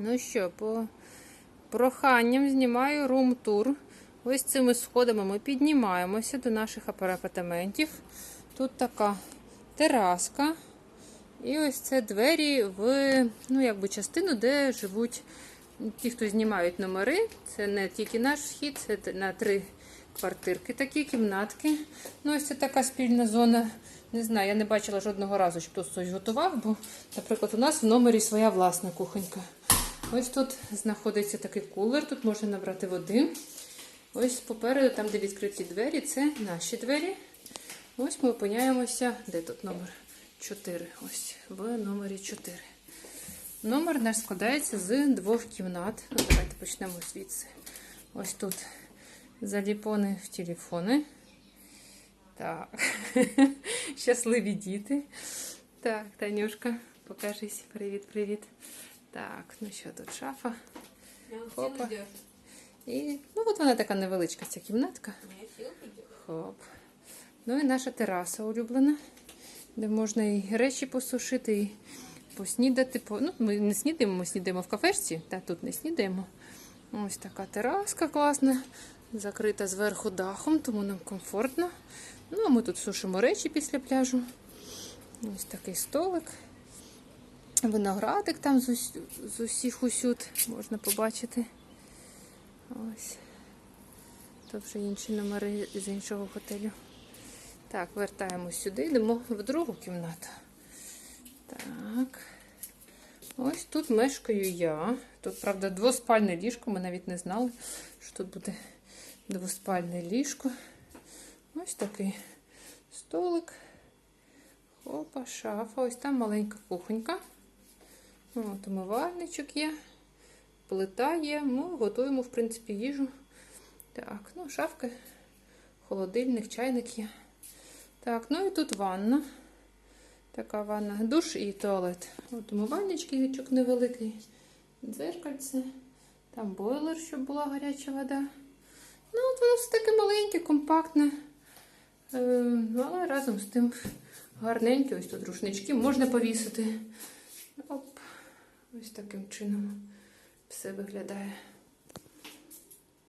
Ну що, по проханням знімаю рум-тур. Ось цими сходами ми піднімаємося до наших апартаментів. Тут така тераска. І ось це двері в ну, якби частину, де живуть ті, хто знімають номери. Це не тільки наш вхід, це на три квартирки, такі кімнатки. Ну, ось це така спільна зона. Не знаю, я не бачила жодного разу, щоб хтось готував, бо, наприклад, у нас в номері своя власна кухонька. Ось тут знаходиться такий кулер, тут можна набрати води. Ось попереду, там, де відкриті двері, це наші двері. Ось ми опиняємося. Де тут номер 4? Ось в номері 4. Номер наш складається з двох кімнат. Ну, давайте почнемо звідси. Ось тут заліпони в телефони. Так. Щасливі діти. Так, Танюшка, покажись. Привіт, привіт. Так, ну що тут шафа. Хопа. І ну, от вона така невеличка ця кімнатка. Хоп. Ну і наша тераса улюблена, де можна і речі посушити, і поснідати. По... Ну, ми не снідаємо, ми снідаємо в кафешці, та тут не снідаємо. Ось така тераска класна, закрита зверху дахом, тому нам комфортно. Ну, а ми тут сушимо речі після пляжу. Ось такий столик. Виноградик там з, ус... з усіх усюд можна побачити. Ось. Тут вже інші номери з іншого готелю. Так, вертаємось сюди, йдемо в другу кімнату. Так. Ось тут мешкаю я. Тут, правда, двоспальне ліжко. Ми навіть не знали, що тут буде двоспальне ліжко. Ось такий столик. Опа, шафа. Ось там маленька кухонька. От умивальничок є. Плита є. Ми готуємо, в принципі, їжу. Так, ну, шафки, холодильник, чайник є. Так, ну і тут ванна. Така ванна, душ і туалет. От умивальничок невеликий, дзеркальце, там бойлер, щоб була гаряча вода. Ну, от воно все таке маленьке, компактне. Е, ну, але разом з тим гарненьке. Ось тут рушнички можна повісити. Оп. Ось таким чином все виглядає.